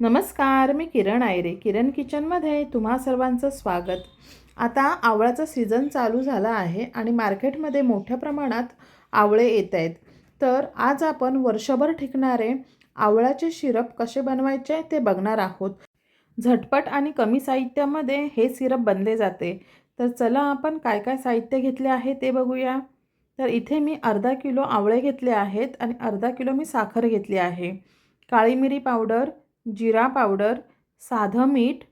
नमस्कार मी किरण आयरे. किरण किचनमध्ये तुम्हा सर्वांचं स्वागत. आता आवळाचा सीझन चालू झाला आहे आणि मार्केटमध्ये मोठ्या प्रमाणात आवळे येत आहेत. तर आज आपण वर्षभर टिकणारे आवळाचे सिरप कसे बनवायचे ते बघणार आहोत. झटपट आणि कमी साहित्यामध्ये हे सिरप बनले जाते. तर चला आपण काय काय साहित्य घेतले आहे ते बघूया. तर इथे मी अर्धा किलो आवळे घेतले आहेत आणि अर्धा किलो मी साखर घेतली आहे. काळी मिरी पावडर जिरा पावडर साधं मीठ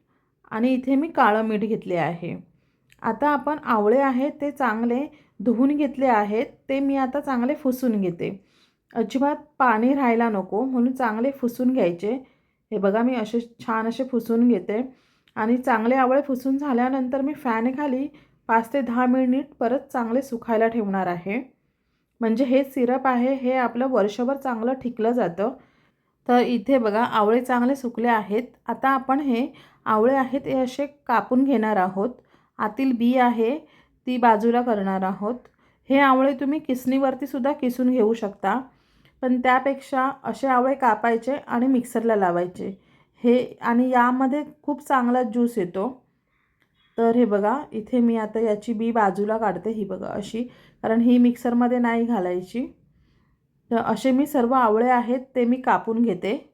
आणि इथे मी काळं मीठ घेतले आहे. आता आपण आवळे आहेत ते चांगले धुवून घेतले आहेत ते मी आता चांगले फुसून घेते. अजिबात पाणी राहायला नको म्हणून चांगले फुसून घ्यायचे. हे बघा मी असे छान असे फुसून घेते. आणि चांगले आवळे फुसून झाल्यानंतर मी फॅनखाली पाच ते दहा मिनिट परत चांगले सुकायला ठेवणार आहे. म्हणजे हे सिरप आहे हे आपलं वर्षभर चांगलं ठिकलं जातं. तर इथे बघा आवळे चांगले सुकले आहेत. आता आपण हे आवळे आहेत हे असे कापून घेणार आहोत. आतील बी आहे ती बाजूला करणार आहोत. हे आवळे तुम्ही किसणीवरती सुद्धा किसून घेऊ शकता. पण त्यापेक्षा असे आवळे कापायचे आणि मिक्सरला लावायचे. हे आणि यामध्ये खूप चांगला ज्यूस येतो. तर हे बघा इथे मी आता याची बी बाजूला काढते ही बघा अशी. कारण ही मिक्सरमध्ये नाही घालायची. तर असे मी सर्व आवळे आहेत ते मी कापून घेते.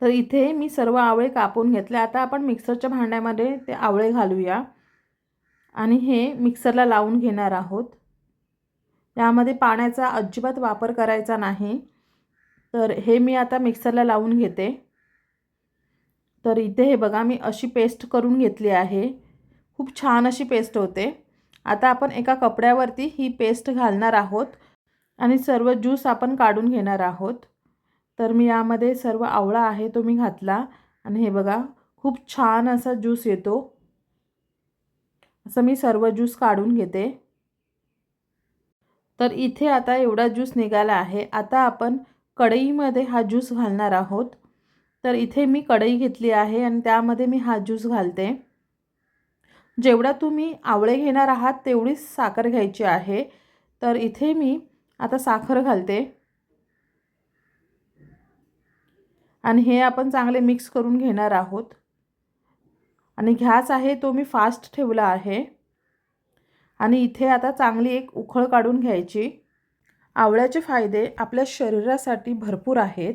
तर इथे मी सर्व आवळे कापून घेतले. आता आपण मिक्सरच्या भांड्यामध्ये ते आवळे घालूया. आणि हे मिक्सरला लावून घेणार आहोत. यामध्ये पाण्याचा अजिबात वापर करायचा नाही. तर हे मी आता मिक्सरला लावून घेते. तर इथे हे बघा मी अशी पेस्ट करून घेतली आहे. खूप छान अशी पेस्ट होते. आता आपण एका कपड्यावरती ही पेस्ट घालणार आहोत. आणि सर्व ज्यूस आपण काढून घेणार आहोत. तर मी यामध्ये सर्व आवळा आहे तो मी घातला आणि हे बघा खूप छान असा ज्यूस येतो. असं मी सर्व ज्यूस काढून घेते. तर इथे आता एवढा ज्यूस निघाला आहे. आता आपण कढईमध्ये हा ज्यूस घालणार आहोत. तर इथे मी कढई घेतली आहे आणि त्यामध्ये मी हा ज्यूस घालते. जेवढा तुम्ही आवळे घेणार आहात तेवढीच साखर घ्यायची आहे. तर इथे मी आता साखर घालते. आणि हे आपण चांगले मिक्स करून घेणार आहोत. आणि घ्याच आहे तो मी फास्ट ठेवला आहे. आणि इथे आता चांगली एक उखळ काढून घ्यायची. आवळ्याचे फायदे आपल्या शरीरासाठी भरपूर आहेत.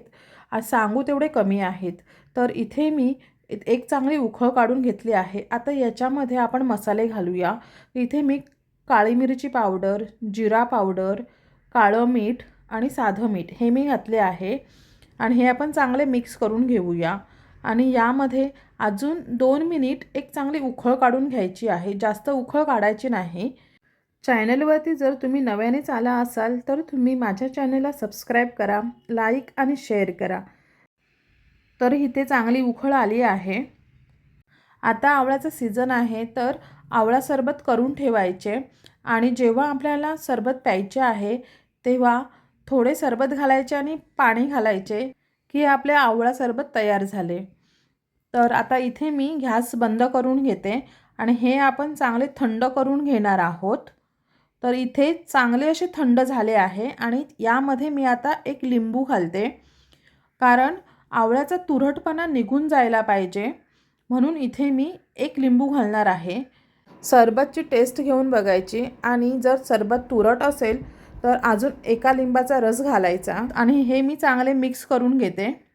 सांगू तेवढे कमी आहेत. तर इथे मी एक चांगली उखळ काढून घेतली आहे. आता याच्यामध्ये आपण मसाले घालूया. इथे मी काळी मिरची पावडर जिरा पावडर काळं मीठ आणि साधं मीठ हे मी घातले आहे आणि हे आपण चांगले मिक्स करून घेऊया. आणि यामध्ये अजून दोन मिनिट एक चांगली उखळ काढून घ्यायची आहे. जास्त उखळ काढायची नाही. चॅनलवरती जर तुम्ही नव्यानेच आला असाल तर तुम्ही माझ्या चॅनलला सबस्क्राईब करा लाईक आणि शेअर करा. तर इथे चांगली उखळ आली आहे. आता आवळ्याचं सीझन आहे तर आवळा सरबत करून ठेवायचे. आणि जेव्हा आपल्याला सरबत प्यायचे आहे तेव्हा थोडे सरबत घालायचे आणि पाणी घालायचे की आपले आवळा सरबत तयार झाले. तर आता इथे मी गॅस बंद करून घेते आणि हे आपण चांगले थंड करून घेणार आहोत. तर इथे चांगले असे थंड झाले आहे आणि यामध्ये मी आता एक लिंबू घालते. कारण आवळ्याचा तुरटपणा निघून जायला पाहिजे. म्हणून इथे मी एक लिंबू घालणार आहे. सरबतची टेस्ट घेऊन बघायची आणि जर सरबत तुरट असेल तर अजून एका लिंबाचा रस घालायचा. आणि हे मी चांगले मिक्स करून घेते.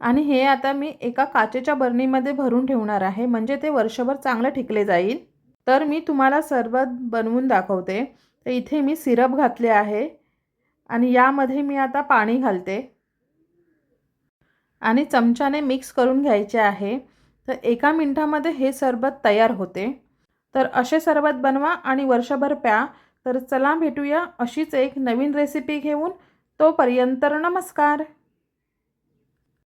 आणि हे आता मी एका काचेच्या बरणीमध्ये भरून ठेवणार आहे. म्हणजे ते वर्षभर चांगलं टिकले जाईल. तर मी तुम्हाला सरबत बनवून दाखवते. तर इथे मी सिरप घातले आहे. आणि यामध्ये मी आता पाणी घालते. आणि चमच्याने मिक्स करून घ्यायचे आहे. तर एका मिनटामध्ये हे सरबत तयार होते. तर असे सरबत बनवा आणि वर्षभर प्या. तर चला भेटूया अशीच एक नवीन रेसिपी घेऊन. तोपर्यंत नमस्कार.